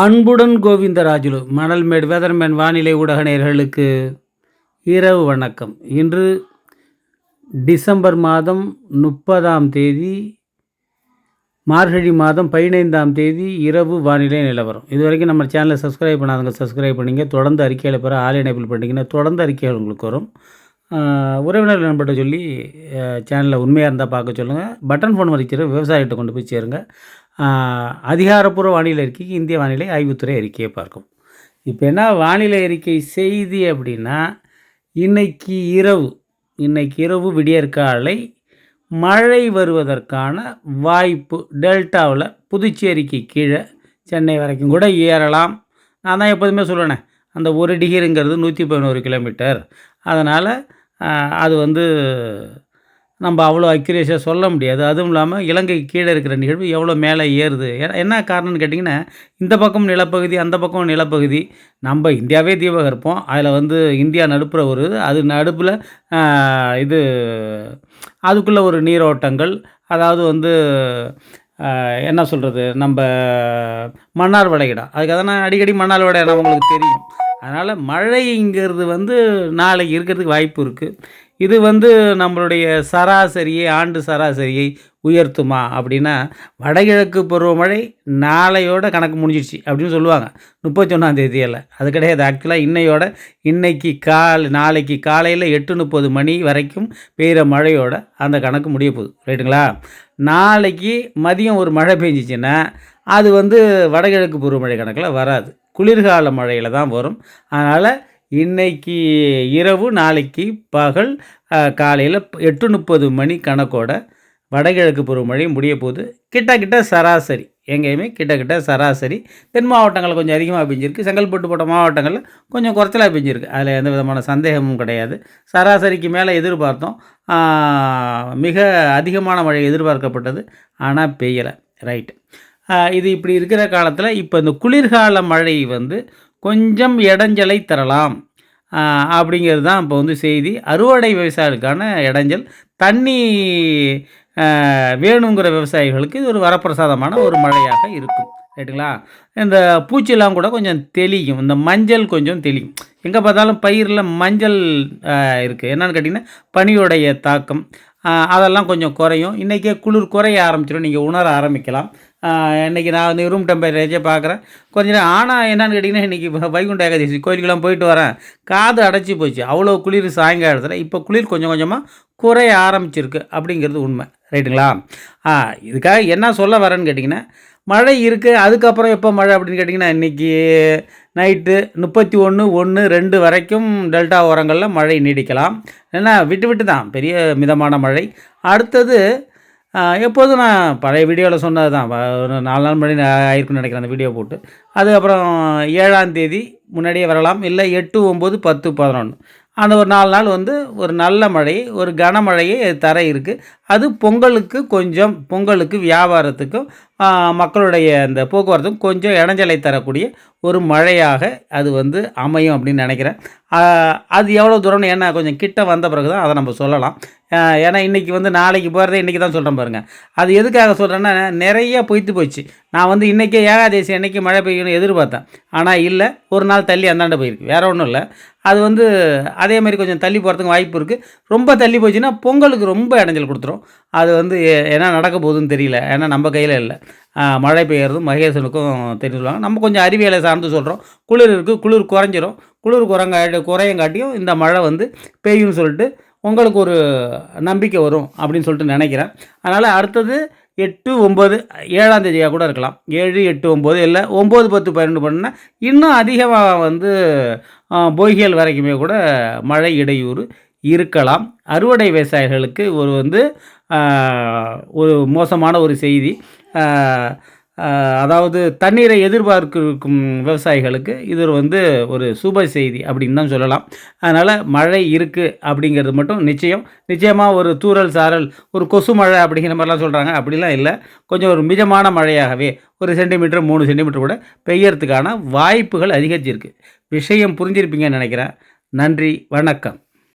அன்புடன் கோவிந்தராஜுலு மணல்மேடு வெதர்மேன் வானிலை ஊடக நேர்களுக்கு இரவு வணக்கம். இன்று டிசம்பர் மாதம் முப்பதாம் தேதி மார்கழி மாதம் பதினைந்தாம் தேதி இரவு வானிலை நிலவரம். இது வரைக்கும் நம்ம சேனலை சப்ஸ்கிரைப் பண்ணாதவங்க சப்ஸ்கிரைப் பண்ணிங்க. தொடர்ந்து அறிக்கையில் பெற ஆல் எனேபிள் பண்ணிங்கன்னா தொடர்ந்து அறிக்கைகள் உங்களுக்கு வரும். உறவினர்கள் உறவினர் நண்பர்கிட்ட சொல்லி சேனலில் உண்மையாக இருந்தால் பார்க்க சொல்லுங்கள் பட்டன் ஃபோன் வரைக்கிற விவசாயிகிட்ட கொண்டு போய் சேருங்க. அதிகாரப்பூர்வ வானிலை அறிக்கைக்கு இந்திய வானிலை ஆய்வுத்துறை அறிக்கையை பார்க்கும். இப்போ என்ன வானிலை அறிக்கை செய்தி அப்படின்னா இன்னைக்கு இரவு இன்னைக்கு இரவு விடியற்காலை மழை வருவதற்கான வாய்ப்பு டெல்டாவில் புதுச்சேரிக்கு கீழே சென்னை வரைக்கும் கூட ஏறலாம். நான் தான் எப்போதுமே சொல்லுவேனே அந்த ஒரு டிகிரிங்கிறது நூற்றி பதினோரு கிலோமீட்டர். அதனால் அது வந்து நம்ம அவ்வளோ அக்யூரேஸாக சொல்ல முடியாது. அதுவும் இல்லாமல் இலங்கைக்கு கீழே இருக்கிற நிகழ்வு எவ்வளோ மேலே ஏறுது? ஏன்னா என்ன காரணம்னு கேட்டிங்கன்னா இந்த பக்கம் நிலப்பகுதி அந்த பக்கம் நிலப்பகுதி. நம்ம இந்தியாவே தீபகற்பம் அதில் வந்து இந்தியா நடுப்புற ஒரு அது நடுப்பில் இது அதுக்குள்ளே ஒரு நீரோட்டங்கள். அதாவது வந்து என்ன சொல்கிறது நம்ம மன்னார் வளைகுடா. அதுக்காக நான் அடிக்கடி மன்னார் வளைகுடா உங்களுக்கு தெரியும். அதனால் மழைங்கிறது வந்து நாளைக்கு இருக்கிறதுக்கு வாய்ப்பு இருக்குது இது வந்து நம்மளுடைய சராசரியை ஆண்டு சராசரியை உயர்த்துமா அப்படின்னா வடகிழக்கு பருவமழை நாளையோட கணக்கு முடிஞ்சிடுச்சு அப்படின்னு சொல்லுவாங்க. முப்பத்தொன்னாம் தேதியில் அது கிடையாது. ஆக்சுவலாக இன்னையோட இன்னைக்கு கால் நாளைக்கு காலையில் எட்டு முப்பது மணி வரைக்கும் பெய்கிற மழையோட அந்த கணக்கு முடிய போகுது. ரைட்டுங்களா? நாளைக்கு மதியம் ஒரு மழை பெஞ்சிச்சின்னா அது வந்து வடகிழக்கு பருவமழை கணக்கில் வராது. குளிர்கால மழையில் தான் வரும். அதனால் இன்னைக்கு இரவு நாளைக்கு பகல் காலையில் எட்டு முப்பது மணி கணக்கோட வடகிழக்கு பருவமழை முடிய போது கிட்ட கிட்ட சராசரி எங்கேயுமே கிட்ட கிட்ட சராசரி. தென் மாவட்டங்களில் கொஞ்சம் அதிகமாக பெஞ்சிருக்கு. செங்கல்பட்டு போட்ட மாவட்டங்களில் கொஞ்சம் குறைச்சலாக பெஞ்சிருக்கு. அதில் எந்த விதமான சந்தேகமும் கிடையாது. சராசரிக்கு மேலே எதிர்பார்த்தோம். மிக அதிகமான மழை எதிர்பார்க்கப்பட்டது. ஆனால் பெய்யலை. ரைட்டு. இது இப்படி இருக்கிற காலத்தில் இப்போ இந்த குளிர்கால மழை வந்து கொஞ்சம் இடைஞ்சலை தரலாம். அப்படிங்கிறது தான் இப்போ வந்து செய்தி. அறுவடை விவசாயிகளுக்கான இடைஞ்சல். தண்ணி வேணுங்கிற விவசாயிகளுக்கு இது ஒரு வரப்பிரசாதமான ஒரு மழையாக இருக்கும். ரைட்டுங்களா? இந்த பூச்சிலாம் கூட கொஞ்சம் தெளியும். இந்த மஞ்சள் கொஞ்சம் தெளியும். எங்கே பார்த்தாலும் பயிரில் மஞ்சள் இருக்குது என்னென்னு கேட்டிங்கன்னா பனியுடைய தாக்கம். அதெல்லாம் கொஞ்சம் குறையும். இன்றைக்கே குளிர் குறைய ஆரம்பிச்சிடும். நீங்கள் உணர ஆரம்பிக்கலாம். இன்றைக்கி நான் வந்து ரூம் டெம்பரேச்சரே பார்க்குறேன். கொஞ்ச நேரம் ஆனால் என்னென்னு கேட்டிங்கன்னா இன்றைக்கி வைகுண்ட ஏகாதசி கோயிலுக்கெல்லாம் போயிட்டு வரேன். காது அடைச்சி போச்சு. அவ்வளோ குளிர் சாயங்காலத்தில் இப்போ குளிர் கொஞ்சம் கொஞ்சமாக குறைய ஆரம்பிச்சிருக்கு அப்படிங்கிறது உண்மை. ரைட்டுங்களா? ஆ இதுக்காக என்ன சொல்ல வரேன்னு கேட்டிங்கன்னா மழை இருக்குது அதுக்கப்புறம் எப்போ மழை அப்படின்னு கேட்டிங்கன்னா இன்றைக்கி நைட்டு முப்பத்தி ஒன்று ஒன்று ரெண்டு வரைக்கும் டெல்டா ஓரங்களில் மழை நீடிக்கலாம். ஏன்னா விட்டு விட்டு தான் பெரிய மிதமான மழை. அடுத்தது எப்போதும் நான் பழைய வீடியோவில் சொன்னது தான் ஒரு நாலு நாள் முன்னாடி ஆயிருக்குன்னு நினைக்கிறேன் அந்த வீடியோ போட்டு. அதுக்கப்புறம் ஏழாம் தேதி முன்னாடியே வரலாம். இல்லை எட்டு ஒம்பது பத்து பதினொன்று அந்த ஒரு நாலு நாள் வந்து ஒரு நல்ல மழை ஒரு கனமழையே தர இருக்குது அது பொங்கலுக்கு கொஞ்சம் பொங்கலுக்கு வியாபாரத்துக்கும் மக்களுடைய அந்த போக்குவரத்துக்கும் கொஞ்சம் இடைஞ்சலை தரக்கூடிய ஒரு மழையாக அது வந்து அமையும் அப்படின்னு நினைக்கிறேன். அது எவ்வளோ தூரம்னு ஏன்னா கொஞ்சம் கிட்ட வந்த பிறகு தான் அதை நம்ம சொல்லலாம். ஏன்னா இன்றைக்கி வந்து நாளைக்கு போகிறதே இன்றைக்கி தான் சொல்கிறேன் பாருங்கள் அது எதுக்காக சொல்கிறேன்னா நிறைய பொய்த்து போச்சு. நான் வந்து இன்றைக்கே ஏகாதேசி அன்னைக்கு மழை பெய்யணும்னு எதிர்பார்த்தேன். ஆனால் இல்லை ஒரு நாள் தள்ளி அந்தாண்ட போயிருக்கு. வேறு ஒன்றும் இல்லை. அது வந்து அதே மாதிரி கொஞ்சம் தள்ளி போகிறதுக்கு வாய்ப்பு இருக்குது ரொம்ப தள்ளி போச்சுன்னா பொங்கலுக்கு ரொம்ப இடைஞ்சல் கொடுத்துரும். அது வந்து என்ன நடக்க போகுதுன்னு தெரியல. ஏன்னா நம்ம கையில் இல்லை. மழை பெய்யறதும் மகேசனுக்கும் தெரிஞ்சு சொல்லுவாங்க. நம்ம கொஞ்சம் அறிவியலை சார்ந்து சொல்கிறோம் குளிர் இருக்குது குளிர் குறைஞ்சிரும். குளிர் குறைங்காட்டி குறையங்காட்டியும் இந்த மழை வந்து பெய்யும்னு சொல்லிட்டு உங்களுக்கு ஒரு நம்பிக்கை வரும் அப்படின்னு சொல்லிட்டு நினைக்கிறேன். அதனால் அடுத்தது எட்டு ஒம்பது ஏழாம் தேதியாக கூட இருக்கலாம். ஏழு எட்டு ஒம்பது இல்லை ஒம்பது பத்து பன்னெண்டு பண்ணால் இன்னும் அதிகமாக வந்து ஆ, வரைக்குமே கூட மழை இடையூறு இருக்கலாம். அறுவடை விவசாயிகளுக்கு ஒரு வந்து ஒரு மோசமான ஒரு செய்தி. அதாவது தண்ணீரை எதிர்பார்க்கும் விவசாயிகளுக்கு இது வந்து ஒரு சுப செய்தி அப்படின்னு தான் சொல்லலாம். அதனால் மழை இருக்குது அப்படிங்கிறது மட்டும் நிச்சயம். நிச்சயமாக ஒரு தூறல் சாரல் ஒரு கொசு மழை அப்படிங்கிற மாதிரிலாம் சொல்கிறாங்க அப்படிலாம் இல்லை. கொஞ்சம் ஒரு மிதமான மழையாகவே ஒரு சென்டிமீட்டர் மூணு சென்டிமீட்டர் கூட பெய்யறதுக்கான வாய்ப்புகள் அதிகரிச்சிருக்கு. விஷயம் புரிஞ்சிருப்பீங்கன்னு நினைக்கிறேன். நன்றி வணக்கம்.